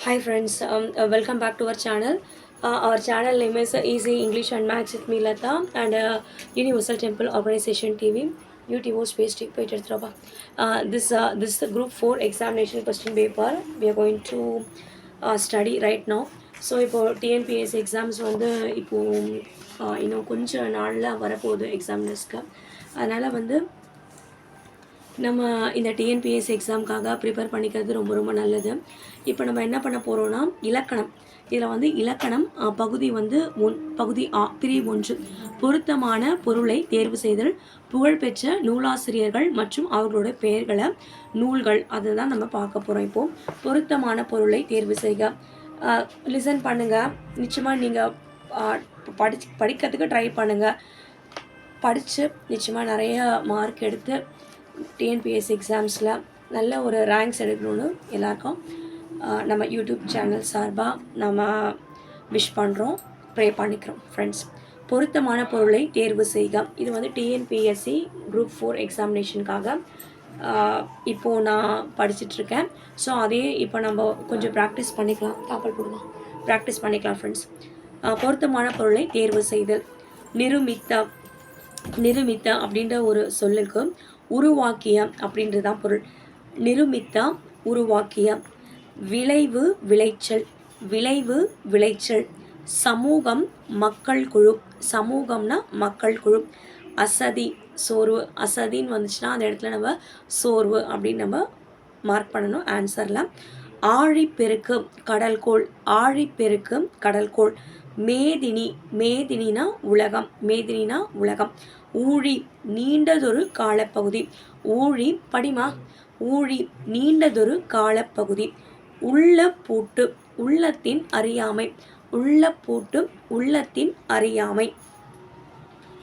Hi friends welcome back to our channel our channel name is easy English and maths with மீலதா and universal temple organization TV யூடிஓ space tick போயிட்டு எடுத்துருவா this this group four examination question paper we are going to study right no so இப்போது TNPSC exams வந்து இப்போது இன்னும் கொஞ்சம் நாளில் வரப்போகுது எக்ஸாமினர்ஸ்க்கு அதனால் வந்து நம்ம இந்த டிஎன்பிஎஸ் எக்ஸாமுக்காக ப்ரிப்பேர் பண்ணிக்கிறது ரொம்ப ரொம்ப நல்லது. இப்போ நம்ம என்ன பண்ண போகிறோன்னா இலக்கணம். இதில் வந்து இலக்கணம் பகுதி வந்து ஒன் பகுதி ஆ பிரிவு ஒன்று. பொருத்தமான பொருளை தேர்வு செய்தல் புகழ்பெற்ற நூலாசிரியர்கள் மற்றும் அவர்களோட பெயர்களை நூல்கள் அதுதான் நம்ம பார்க்க போகிறோம் இப்போது பொருத்தமான பொருளை தேர்வு செய்க. லிசன் பண்ணுங்கள் நிச்சயமாக நீங்கள் படிச்சு படிக்கிறதுக்கு ட்ரை பண்ணுங்கள் படித்து நிச்சயமாக நிறைய மார்க் எடுத்து டிஎன்பிஎஸ்சி எக்ஸாம்ஸில் நல்ல ஒரு ரேங்க்ஸ் எடுக்கணும்னு எல்லாருக்கும் நம்ம யூடியூப் சேனல் சார்பாக நம்ம விஷ் பண்ணுறோம் ப்ரே பண்ணிக்கிறோம் ஃப்ரெண்ட்ஸ் பொருத்தமான பொருளை தேர்வு செய்க. இது வந்து டிஎன்பிஎஸ்சி குரூப் ஃபோர் எக்ஸாமினேஷனுக்காக இப்போது நான் படிச்சிட்ருக்கேன் ஸோ அதே இப்போ நம்ம கொஞ்சம் ப்ராக்டிஸ் பண்ணிக்கலாம். தாக்கல் கொடுக்கலாம் ப்ராக்டிஸ் பண்ணிக்கலாம் ஃப்ரெண்ட்ஸ் பொருத்தமான பொருளை தேர்வு செய்தல். நிருமித்த நிருமித்த அப்படின்ற ஒரு சொல்லுக்கு உருவாக்கிய அப்படின்றது தான் பொருள். நிருமித்த உருவாக்கிய விளைவு விளைச்சல் விளைவு விளைச்சல். சமூகம் மக்கள் குழு சமூகம்னா மக்கள் குழு. அசதி சோர்வு. அசதின்னு வந்துச்சுன்னா அந்த இடத்துல நம்ம சோர்வு அப்படின்னு நம்ம மார்க் பண்ணணும் ஆன்சரில் ஆழிப்பெருக்கு கடல்கோள். ஆழிப்பெருக்கு கடல்கோள். மேதினி மேதினினா உலகம் மேதினினா உலகம். ஊழி நீண்டதொரு காலப்பகுதி. ஊழி படிமா? ஊழி நீண்டதொரு காலப்பகுதி. உள்ள பூட்டு உள்ளத்தின் அறியாமை. உள்ள பூட்டு உள்ளத்தின் அறியாமை.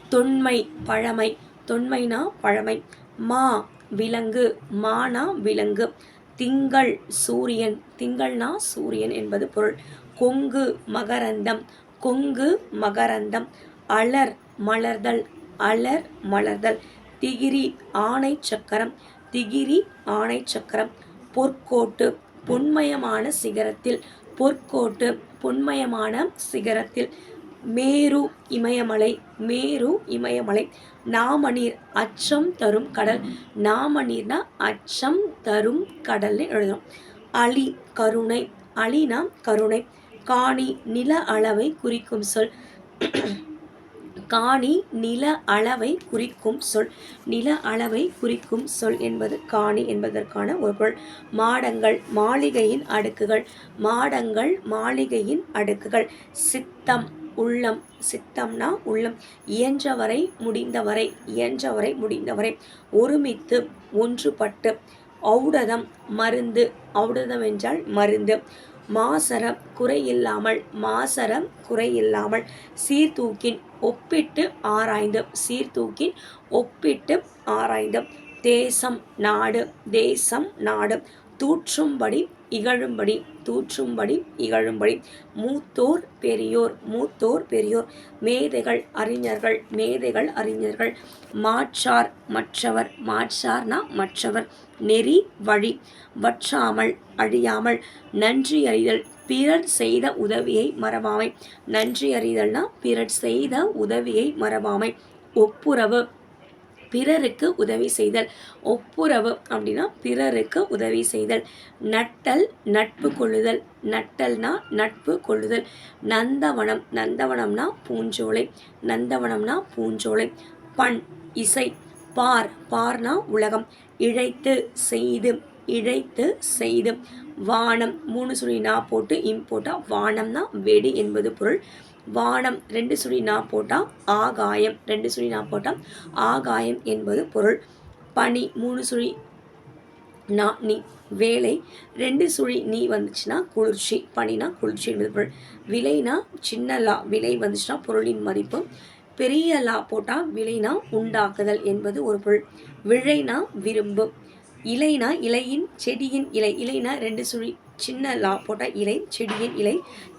தொன்மை பழமை. தொன்மைனா பழமை. மா விலங்கு மானா விலங்கு. திங்கள் சூரியன். திங்கள்னா சூரியன் என்பது பொருள். கொங்கு மகரந்தம். கொங்கு மகரந்தம். அலர் மலர்தல். அலர் மலர்தல். திகிரி ஆணை சக்கரம். திகிரி ஆணை சக்கரம். பொற்கோட்டு. பொன்மயமான சிகரத்தில். பொற்கோட்டு. பொன்மயமான சிகரத்தில். மேரு இமயமலை மேரு இமயமலை. நாமநீர் அச்சம் தரும் கடல். நாமநீர்னா அச்சம் தரும் கடல்னு எழுதணும். அலி கருணை அலினா கருணை. காணி நில அளவை குறிக்கும் சொல். காணி நில அளவை குறிக்கும் சொல். நில அளவை குறிக்கும் சொல் என்பது காணி என்பதற்கான ஒரு பொருள். மாடங்கள் மாளிகையின் அடுக்குகள். மாடங்கள் மாளிகையின் அடுக்குகள். சித்தம் உள்ளம் சித்தம்னா உள்ளம். இயன்றவரை முடிந்தவரை இயன்றவரை முடிந்தவரை. ஒருமித்து ஒன்றுபட்டு. ஔடதம் மருந்து. ஔடதம் என்றால் மருந்து. மாசரம் குறையில்லாமல். மாசரம் குறையில்லாமல். சீர்தூக்கின் ஒப்பிட்டு ஆராய்ந்து. சீர்தூக்கின் ஒப்பிட்டு ஆராய்ந்து. தேசம் நாடு. தேசம் நாடு. தூற்றும்படி இகழும்படி தூற்றும்படி இகழும்படி. மூத்தோர் பெரியோர் மூத்தோர் பெரியோர். மேதைகள் அறிஞர்கள் மேதைகள் அறிஞர்கள். மாற்றார் மற்றவர் மாற்றார்னா மற்றவர். நெறி வழி வற்றாமல் அழியாமல். நன்றி அறிதல் பிறர் செய்த உதவியை மறவாமை. நன்றி அறிதல்னா பிறர் செய்த உதவியை மறவாமை. ஒப்புரவு பிறருக்கு உதவி செய்தல். ஒப்புரவு அப்படின்னா பிறருக்கு உதவி செய்தல். நட்டல் நட்பு கொள்ளுதல். நட்டல்னா நட்பு கொள்ளுதல். நந்தவனம் நந்தவனம்னா பூஞ்சோலை. நந்தவனம்னா பூஞ்சோலை. பண் இசை பார் பார்னா உலகம். இழைத்து செய்து இழைத்து செய்து. வானம் மூணு சுழி நான் போட்டு இம்போட்டா வானம்னா வெடி என்பது பொருள். வானம் ரெண்டு சுழி நா போட்டால் ஆகாயம் ரெண்டு சுழி நா போட்டால் ஆகாயம் என்பது பொருள். பனி மூணு சுழி நா நீ. வேலை ரெண்டு சுழி நீ வந்துச்சுன்னா குளிர்ச்சி. பனினா குளிர்ச்சி என்பது பொருள். விலைனா சின்ன லா. விலை வந்துச்சுன்னா பொருளின் மதிப்பு. பெரிய லா போட்டால் விலைனா உண்டாக்குதல் என்பது ஒரு பொருள். விழைனா விரும்பு. இலைனா இலையின் செடியின் இலை இலைனா ரெண்டு சுழி சின்ன லா போட்டால் இலை செடியின் இலை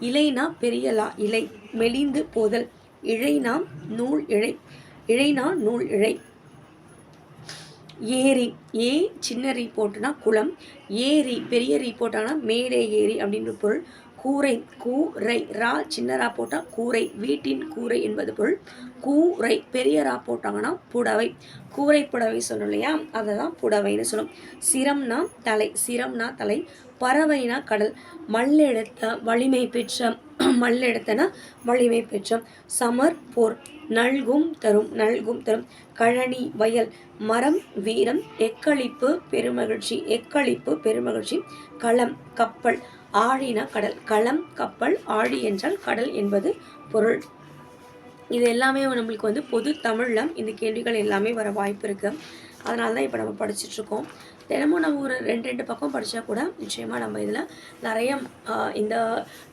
இலைனா பெரிய லா இலை மெலிந்து போதல் இழைனா நூல் இழை இழைனா நூல் இழை. ஏரி ஏ சின்ன ரீ போட்டுனா குளம் ஏரி பெரிய ரீ போட்டானா மேடை ஏரி அப்படின்ற பொருள். கூரை கூரை ரா சின்ன ரா போட்டால் கூரை வீட்டின் கூரை என்பது பொருள். கூரை பெரிய ரா போட்டாங்கன்னா புடவை. கூரை புடவை சொல்லணும் இல்லையா? அதை தான் புடவைன்னு சொல்லும் சிரம்னா தலை சிரம்னா தலை பறவைனா கடல். மல்லெடுத்த வலிமை பெற்ற மல்லெடுத்தனா வலிமை பெற்ற. சமர் போர் நல்கும் தரும் நல்கும் தரும். கழனி வயல் மரம் வீரம் எக்களிப்பு பெருமகிழ்ச்சி எக்களிப்பு பெருமகிழ்ச்சி. களம் கப்பல் ஆழினா கடல். களம் கப்பல் ஆழி என்றால் கடல் என்பது பொருள். இது எல்லாமே நம்மளுக்கு வந்து பொது தமிழில் இந்த கேள்விகள் எல்லாமே வர வாய்ப்பு இருக்குது அதனால தான் இப்போ நம்ம படிச்சுட்ருக்கோம் தினமும் நம்ம ஒரு ரெண்டு ரெண்டு பக்கம் படித்தா கூட நிச்சயமாக நம்ம இதில் நிறைய இந்த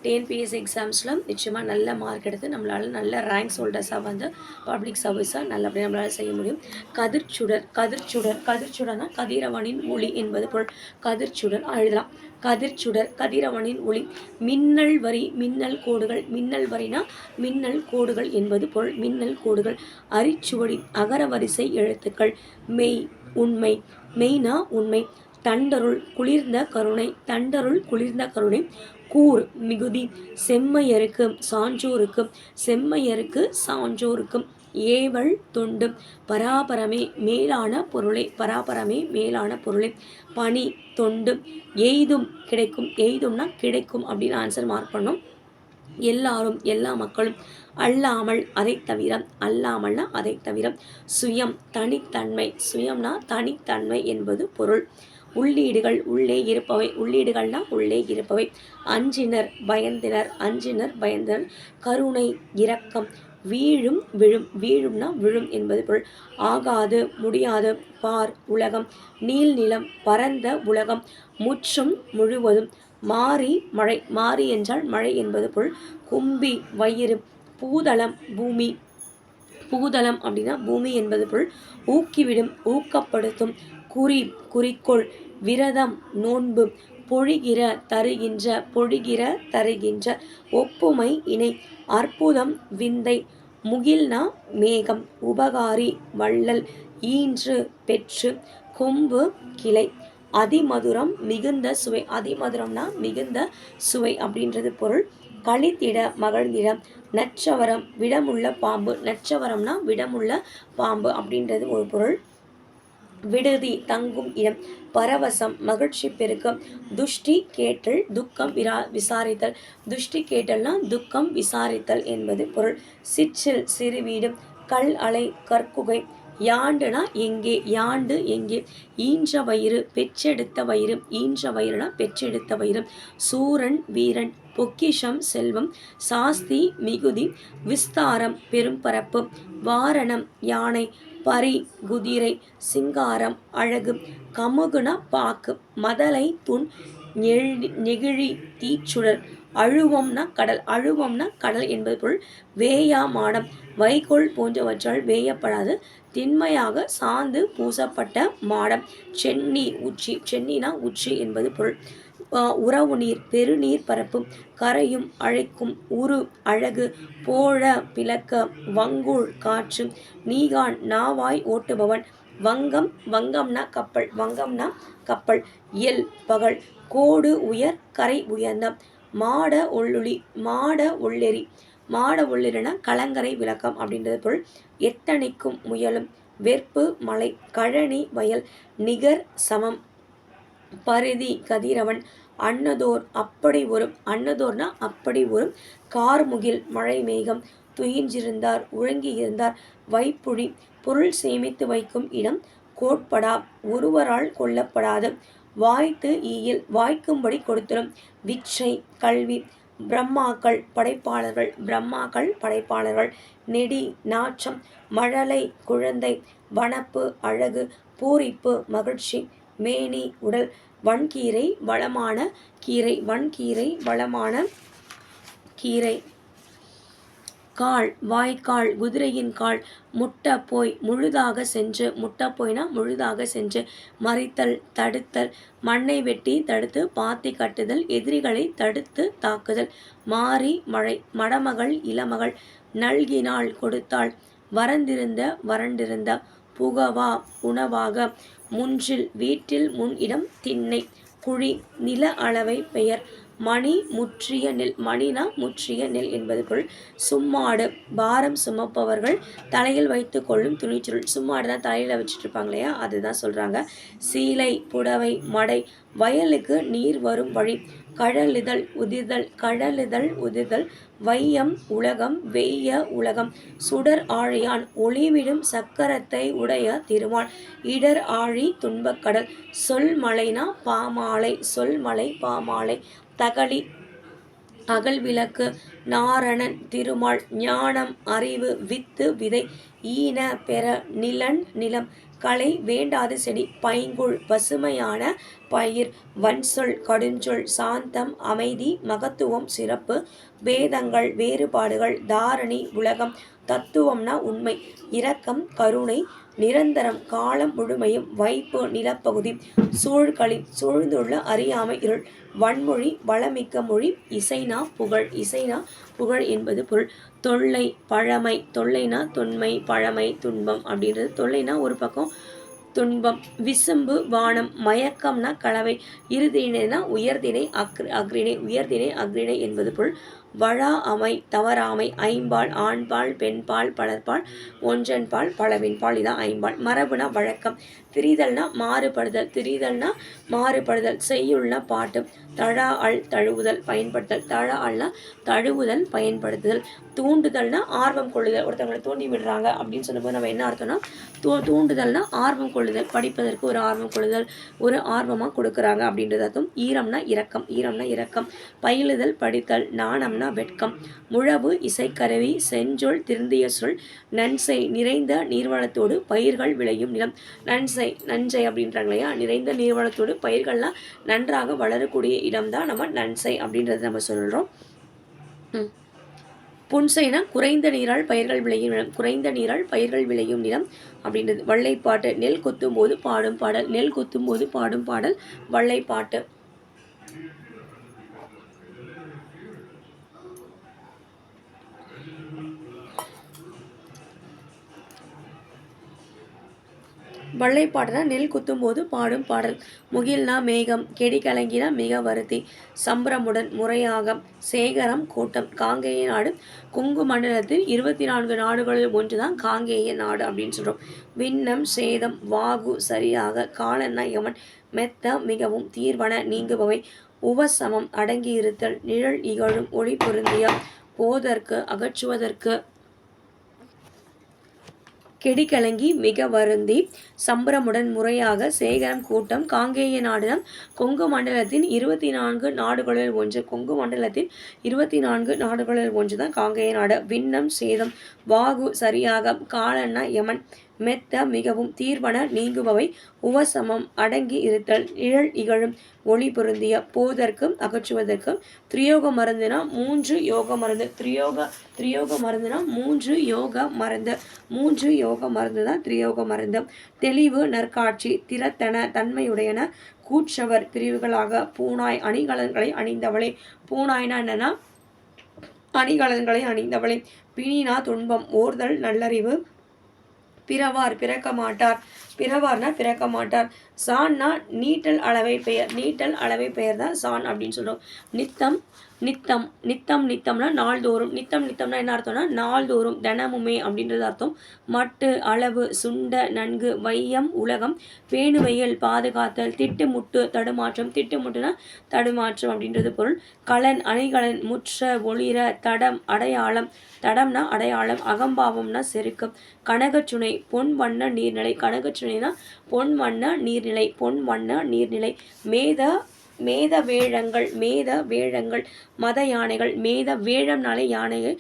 டிஎன்பிஎஸ்சி எக்ஸாம்ஸில் நிச்சயமாக நல்ல மார்க் எடுத்து நம்மளால் நல்ல ரேங்க் ஹோல்டர்ஸாக வந்து பப்ளிக் சர்வீஸாக நல்லபடியாக நம்மளால் செய்ய முடியும். கதிர்ச்சுடர் கதிர்ச்சுடர் கதிர்ச்சுடர்னா கதிரவனின் ஒளி என்பது பொருள். கதிர்ச்சுடர் எழுதலாம் கதிர்ச்சுடர் கதிரவனின் ஒளி. மின்னல் வரி மின்னல் கோடுகள். மின்னல் வரினா மின்னல் கோடுகள் என்பது பொருள். மின்னல் கோடுகள். அரிச்சுவடி அகர வரிசை எழுத்துக்கள். மெய் உண்மை. மெய்னா உண்மை. தண்டருள் குளிர்ந்த கருணை. தண்டருள் குளிர்ந்த கருணை. கூர் மிகுதி. செம்மையருக்கு சான்றோருக்கு. செம்மையருக்கு சான்றோருக்கு. ஏவல் தொண்டு. பராபரமே மேலான பொருளை. பராபரமே மேலான பொருளை. பனி தொண்டு. எய்தும் கிடைக்கும். எய்தும்னா கிடைக்கும் அப்படின்னு ஆன்சர் மார்க் பண்ணோம். எல்லாரும் எல்லா மக்களும் அல்லாமல் அதை தவிர அல்லாமல்னா அதை தவிர சுயம் தனித்தன்மை. சுயம்னா தனித்தன்மை என்பது பொருள். உள்ளீடுகள் உள்ளே இருப்பவை. உள்ளீடுகள்னா உள்ளே இருப்பவை. அஞ்சினர் பயந்தினர். அஞ்சினர் பயந்தனர். கருணை இரக்கம். வீழும் விழும். வீழும்னா விழும் என்பது பொருள். ஆகாது முடியாது. பார் உலகம். நீல் நிலம் பரந்த உலகம். முற்றும் முழுவதும் மாறி மழை மாறி என்றால் மழை என்பது பொருள். கும்பி வயிறு பூதளம் பூமி. பூதளம் அப்படின்னா பூமி என்பது பொருள். ஊக்கிவிடும் ஊக்கப்படுத்தும் குறி குறிக்கோள் விரதம் நோன்பு பொழிகிற தருகின்ற பொழிகிற தருகின்ற ஒப்புமை இணை அற்புதம் விந்தை முகில்னா மேகம் உபகாரி வள்ளல் ஈன்று பெற்று கொம்பு கிளை. அதிமதுரம் மிகுந்த சுவை. அதிமதுரம்னா மிகுந்த சுவை அப்படின்றது பொருள். களித்திட மகிழ்ந்திட நச்சவரம் விடமுள்ள பாம்பு. நச்சவரம்னா விடமுள்ள பாம்பு அப்படின்றது ஒரு பொருள். விடுதி தங்கும் இடம். பரவசம் மகிழ்ச்சி பெருக்கம். துஷ்டி கேட்டல் துக்கம் விரா விசாரித்தல். துஷ்டி கேட்டல்னா துக்கம் விசாரித்தல் என்பது பொருள். சிற்றில் சிறு வீடு. கல் அலை கற்குகை. யாண்டுனா எங்கே யாண்டு எங்கே? ஈன்ற வயிறு பெற்றெடுத்த வயிறு ஈன்ற வயிறுனா பெற்றெடுத்த வயிறு. சூரன் வீரன் பொக்கிஷம் செல்வம் சாஸ்தி மிகுதி விஸ்தாரம் பெரும்பரப்பு வாரணம் யானை பரி குதிரை சிங்காரம் அழகு கமுகுன பாக்கு மதலை துண் நெகிழி தீச்சுடர் அழுவம்னா கடல். அழுவம்னா கடல் என்பது பொருள் வேயா மாடம். வைகோல் போன்றவற்றால் வேயப்படாது. திண்மையாக சாந்து பூசப்பட்ட மாடம். சென்னி உச்சி. சென்னினா உச்சி என்பது பொருள். உறவு நீர் பெருநீர் பரப்பும் கரையும் அழைக்கும் உரு அழகு. போழ பிளக்க வங்கூழ் காற்று. நீகான் நாவாய் ஓட்டுபவன். வங்கம் வங்கம்னா கப்பல். வங்கம்னா கப்பல். எல் பகல். கோடு உயர் கரை உயர்ந்த. மாட ஒள்ளுளி மாட உள்ளெறி மாட உள்ளிரன கலங்கரை விளக்கம் அப்படின்றது பொருள். எத்தனைக்கும் முயலும் வெற்பு மலை கழனி வயல் நிகர் சமம். பரிதி கதிரவன் அன்னதோர் அப்படி ஒரு அன்னதோர்னா அப்படி ஒரு கார்முகில் மழை மேகம் துயின்றிருந்தார் உழங்கியிருந்தார் வைப்புழி பொருள் சேமித்து வைக்கும் இடம் கோட்படா ஒருவரால் கொல்லப்படாது. வாய்த்து ஈயில் வாய்க்கும்படி கொடுத்திடும். விச்சை கல்வி பிரம்மாக்கள் படைப்பாளர்கள் பிரம்மாக்கள் படைப்பாளர்கள் நெடி நாச்சம் மழலை குழந்தை வனப்பு அழகு பூரிப்பு மகிழ்ச்சி மேனி உடல் வன்கீரை வளமான கீரை வன்கீரை வளமான கீரை. கால் வாய்க்கால் குதிரையின் கால் முட்டை போய் முழுதாக சென்று முட்டை போய்னா முழுதாக சென்று மறித்தல் தடுத்தல் மண்ணை வெட்டி தடுத்து பாத்தி கட்டுதல் எதிரிகளை தடுத்து தாக்குதல் மாறி மழை மடமகள் இளமகள் நல்கினாள் கொடுத்தாள் வரந்திருந்த வறண்டிருந்த புகவா உணவாக முன்றில் வீட்டில் முன் இடம் திண்ணை குழி நில அளவை பெயர் மணி முற்றிய நெல் மணினா முற்றிய நெல் என்பது பொருள். சும்மாடு பாரம் சுமப்பவர்கள் தலையில் வைத்து கொள்ளும் துணிச்சுருள் சும்மாடு தான் தலையில் வச்சுட்டு இருப்பாங்க இல்லையா? அதுதான் சொல்கிறாங்க சீலை புடவை மடை வயலுக்கு நீர் வரும் வழி. கழலிதழ் உதிர்தல் கழலிதழ் உதிர்தல். வையம் உலகம் வெய்ய உலகம். சுடர் ஆழியான் ஒளிவிடும் சக்கரத்தை உடைய திருமால். இடர் ஆழி துன்பக்கடல் சொல் மலைனா பாமாலை சொல் மலை பாமாலை. தகளி அகல் விளக்கு நாரணன் திருமால் ஞானம் அறிவு வித்து விதை ஈன பெற நிலன் நிலம் கலை வேண்டாத செடி பைங்குள் பசுமையான பயிர் வன்சொல் கடுஞ்சொல் சாந்தம் அமைதி மகத்துவம் சிறப்பு வேதங்கள் வேறுபாடுகள் தாரணி உலகம் தத்துவம்னா உண்மை இரக்கம் கருணை நிரந்தரம் காலம் முழுமையும் வைப்பு நிலப்பகுதி சூழ்களி சூழ்ந்துள்ள அறியாமை இருள் வன்மொழி வளமிக்க மொழி இசைனா புகழ். இசைனா புகழ் என்பது பொருள். தொல்லை பழமை. தொல்லைனா தொன்மை பழமை துன்பம் அப்படின்றது. தொல்லைனா ஒரு பக்கம் துன்பம். விசும்பு வானம். மயக்கம்னா கலவை. இறுதினா உயர்தினை அக்ரி அக்ரிணை. உயர்தினை அக்ரிணை என்பது பொருள். வழா அமை தவறாமை ஐம்பால் ஆண்பால் பெண்பால் பலர்பால் ஒன்றன்பால் பலவின்பால் இதான் ஐம்பால். மரபுனா வழக்கம். திரிதல்னா மாறுபடுதல். திரிதல்னா மாறுபடுதல். செய்யுள்னா பாட்டு தழா அல் தழுவுதல் பயன்படுத்தல். தழா அல்னா தழுவுதல் பயன்படுத்துதல். தூண்டுதல்னா ஆர்வம் கொள்ளுதல். ஒருத்தவங்களை தூண்டி விடுறாங்க அப்படின்னு சொல்லும்போது நம்ம என்ன அர்த்தம்னா தூ தூண்டுதல்னா ஆர்வம் கொள்ளுதல். படிப்பதற்கு ஒரு ஆர்வம் கொள்ளுதல். ஒரு ஆர்வமாக கொடுக்குறாங்க அப்படின்றது அர்த்தம் ஈரம்னா இரக்கம். ஈரம்னா இரக்கம். பயிலுதல் படித்தல். நாணம்னா சொன்னா வெட்கம். முழவு இசைக்கருவி செஞ்சொல் திருந்திய சொல் நன்சை நிறைந்த நீர்வளத்தோடு பயிர்கள் விளையும் நிலம். நன்சை நஞ்சை அப்படின்றாங்க இல்லையா நிறைந்த நீர்வளத்தோடு பயிர்கள்லாம் நன்றாக வளரக்கூடிய இடம் தான் நம்ம நன்சை அப்படின்றத நம்ம சொல்கிறோம் புன்சைனா குறைந்த நீரால் பயிர்கள் விளையும் நிலம். குறைந்த நீரால் பயிர்கள் விளையும் நிலம் அப்படின்றது. வள்ளைப்பாட்டு நெல் கொத்தும் போது பாடும் பாடல். நெல் கொத்தும் போது பாடும் பாடல். வள்ளைப்பாட்டு. வள்ளைப்பாடுனா நெல் குத்தும் போது பாடும் பாடல். முகில்னா மேகம் கெடி கலங்கினா மிக வருத்தி. சம்பரமுடன் முறையாகம் சேகரம் கூட்டம். காங்கேய நாடு குங்கு மண்டலத்தில் இருபத்தி நான்கு நாடுகளில் ஒன்று தான் காங்கேய நாடு அப்படின்னு சொல்கிறோம் விண்ணம் சேதம் வாகு சரியாக காலன்னா யமன். மெத்த மிகவும் தீர்வன நீங்குபவை. உபசமம் அடங்கியிருத்தல் நிழல் இகழும் ஒளி பொருந்திய போதற்கு அகற்றுவதற்கு கெடி கலங்கி மிக வருந்தி சம்பரமுடன் முறையாக சேகரம் கூட்டம் காங்கேய நாடுதான் கொங்கு மண்டலத்தின் இருபத்தி நான்கு நாடுகளில் ஒன்று கொங்கு மண்டலத்தின் இருபத்தி நான்கு நாடுகளில் ஒன்று தான் காங்கேய நாடு. விண்ணம் சேதம் வாகு சரியாக காலன்னா யமன் மெத்த மிகவும் தீர்வன நீங்குபவை உவசமம் அடங்கி இருத்தல் நிழல் இகழும் ஒளி பொருந்திய போதற்கும் அகற்றுவதற்கும் திரியோக மருந்துனா மூன்று யோக மருந்து திரியோக திரியோக மருந்துனா மூன்று யோக மருந்து மூன்று யோக மருந்து தான் திரியோக மருந்து. தெளிவு நற்காட்சி திறத்தன தன்மையுடையன கூற்றவர் பிரிவுகளாக பூனாய் அணிகலன்களை அணிந்தவளே. பூனாய்னா என்னன்னா அணிகலன்களை அணிந்தவளே. பிணினா துன்பம் ஓர்தல் நல்லறிவு பிறவார் பிறக்க மாட்டார். பிறவார்னா பிறக்க மாட்டார். சான்னா நீட்டல் அளவை பெயர் நீட்டல் அளவை பெயர் தான் சான் அப்படின்னு சொல்கிறோம் நித்தம் நித்தம் நித்தம் நித்தம்னா நாள்தோறும். நித்தம் நித்தம்னா என்ன அர்த்தம்னா நாள்தோறும் தினமுமே அப்படின்றது அர்த்தம். மட்டு அளவு சுண்ட நன்கு வையம் உலகம் பேணுவையல் பாதுகாத்தல் திட்டுமுட்டு தடுமாற்றம். திட்டுமுட்டுனா தடுமாற்றம் அப்படின்றது பொருள். கலன் அணிகலன் முற்ற ஒளிர தடம் அடையாளம். தடம்னா அடையாளம் அகம்பாவம்னா செருக்கம். கனகச்சுனை பொன் வண்ண நீர்நிலை. கனகச்சுனைனா பொன் வண்ண நீர்நிலை பொன் வண்ண நீர்நிலை. மேத மேத வேழங்கள் மேத வேழங்கள் மத யானைகள் மேத வேழம்னாலே யானைகள்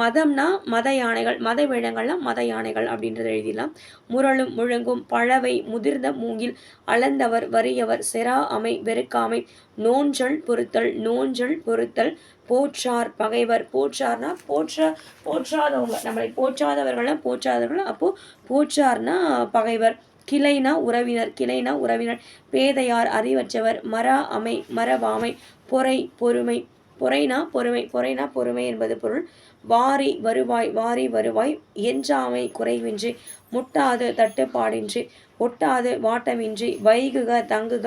மதம்னா மத யானைகள் மத வேழங்கள்லாம் மத யானைகள் அப்படின்றத எழுதிடலாம். முரளும் முழங்கும் பழவை முதிர்ந்த மூங்கில் அளந்தவர் வறியவர் செரா அமை வெறுக்காமை நோஞ்சல் பொருத்தல் நோஞ்சல் பொருத்தல் போற்றார் பகைவர். போற்றார்னா போற்ற போற்றாதவங்க. நம்மளை போற்றாதவர்கள்லாம் போற்றாதவர்கள் அப்போது போற்றார்னா பகைவர். கிளைனா உறவினர் கிளைனா உறவினர் பேதையார் அறிவற்றவர் மரா அமை மரவாமை பொறை பொறுமை பொறைனா பொறுமை பொறைனா பொறுமை என்பது பொருள். வாரி வருவாய் வாரி வருவாய் எஞ்சாமை குறைவின்றி முட்டாது தட்டுப்பாடின்றி ஒட்டாது வாட்டமின்றி வைகுக தங்குக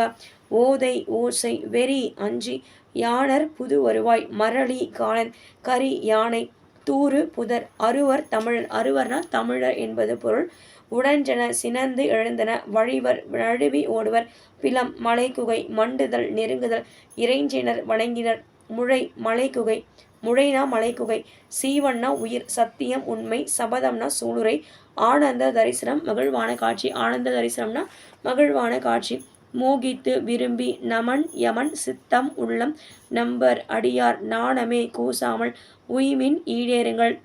ஓதை ஓசை வெறி அஞ்சி யானர் புது வருவாய் மரளி காலன் கரி யானை தூறு புதர் அருவர் தமிழன் அருவர்னா தமிழர் என்பது பொருள். உடஞ்சென சினந்து எழுந்தன. வழிவர் நழுவி ஓடுவர். பிலம் மலைக்குகை மண்டுதல் நெருங்குதல் இறைஞ்சினர் வணங்கினர். முழை மலைக்குகை முழைனா மலைக்குகை சீவன்னா உயிர் சத்தியம் உண்மை சபதம்னா சூளுரை ஆனந்த தரிசனம் மகிழ்வான காட்சி ஆனந்த தரிசனம்னா மகிழ்வான காட்சி. மோகித்து விரும்பி நமன் யமன் சித்தம் உள்ளம் நம்பர் அடியார் நாணமே கூசாமல் உய்மின் ஈடேறுங்கள்.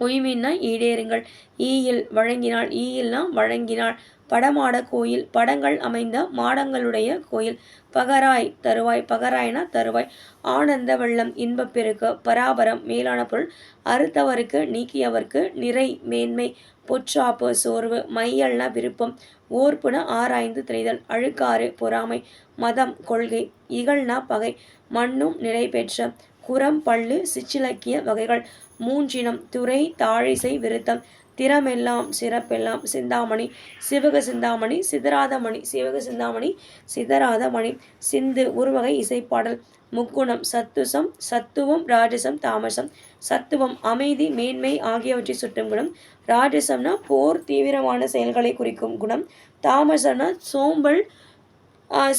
உய்மின்னா ஈடேறுங்கள். ஈயில் வழங்கினாள் ஈயில்னா வழங்கினாள் படமாட கோயில் படங்கள் அமைந்த மாடங்களுடைய கோயில். பகராய் தருவாய் பகராய்னா தருவாய். ஆனந்த வெள்ளம் இன்பப்பெருக்க பராபரம் மேலான பொருள். அறுத்தவருக்கு நீக்கியவருக்கு நிறை மேன்மை பொற்றாப்பு சோர்வு மையல்னா விருப்பம். ஓர்ப்புன ஆராய்ந்து திரைதல் அழுக்காறு பொறாமை. மதம் கொள்கை இகழ்னா பகை. மண்ணும் நிலை பெற்ற குரம் பள்ளு சிச்சிலக்கிய வகைகள். மூன்றினம் துறை தாழிசை விருத்தம். திறமெல்லாம் சிறப்பெல்லாம் சிந்தாமணி. சிவக சிந்தாமணி சிதராதமணி சிவக சிந்தாமணி சிதறாத மணி சிந்து உருவகை இசைப்பாடல். முக்குணம் சத்துசம் சத்துவம் ராஜசம் தாமசம். சத்துவம் அமைதி மேன்மை ஆகியவற்றை சுட்டும் குணம். ராஜசம்னா போர் தீவிரமான செயல்களை குறிக்கும் குணம். தாமசம்னா சோம்பல்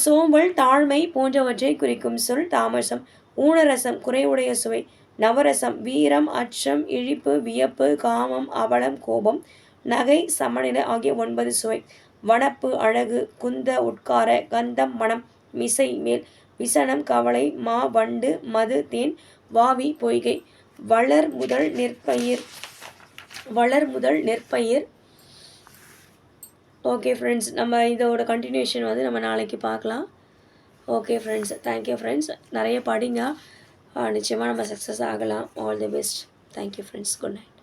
சோம்பல் தாழ்மை போன்றவற்றை குறிக்கும் சொல் தாமசம். ஊனரசம் குறைவுடைய சுவை. நவரசம் வீரம் அச்சம் இழிப்பு வியப்பு காமம் அவலம் கோபம் நகை சமநிலை ஆகிய ஒன்பது சுவை. வனப்பு அழகு குந்த உட்கார கந்தம் மனம் மிசை மேல் விசனம் கவலை மா வண்டு மது தேன் வாவி பொய்கை. வளர் முதல் நெற்பயிர். வளர் முதல் நெற்பயிர். ஓகே ஃப்ரெண்ட்ஸ் நம்ம இதோட கண்டினியூஷன் வந்து நம்ம நாளைக்கு பார்க்கலாம். ஓகே ஃப்ரெண்ட்ஸ் தேங்க்யூ ஃப்ரெண்ட்ஸ் நிறைய படிங்க. நிச்சயமாக நம்ம சக்ஸஸ் ஆகலாம். All the best thank you friends good night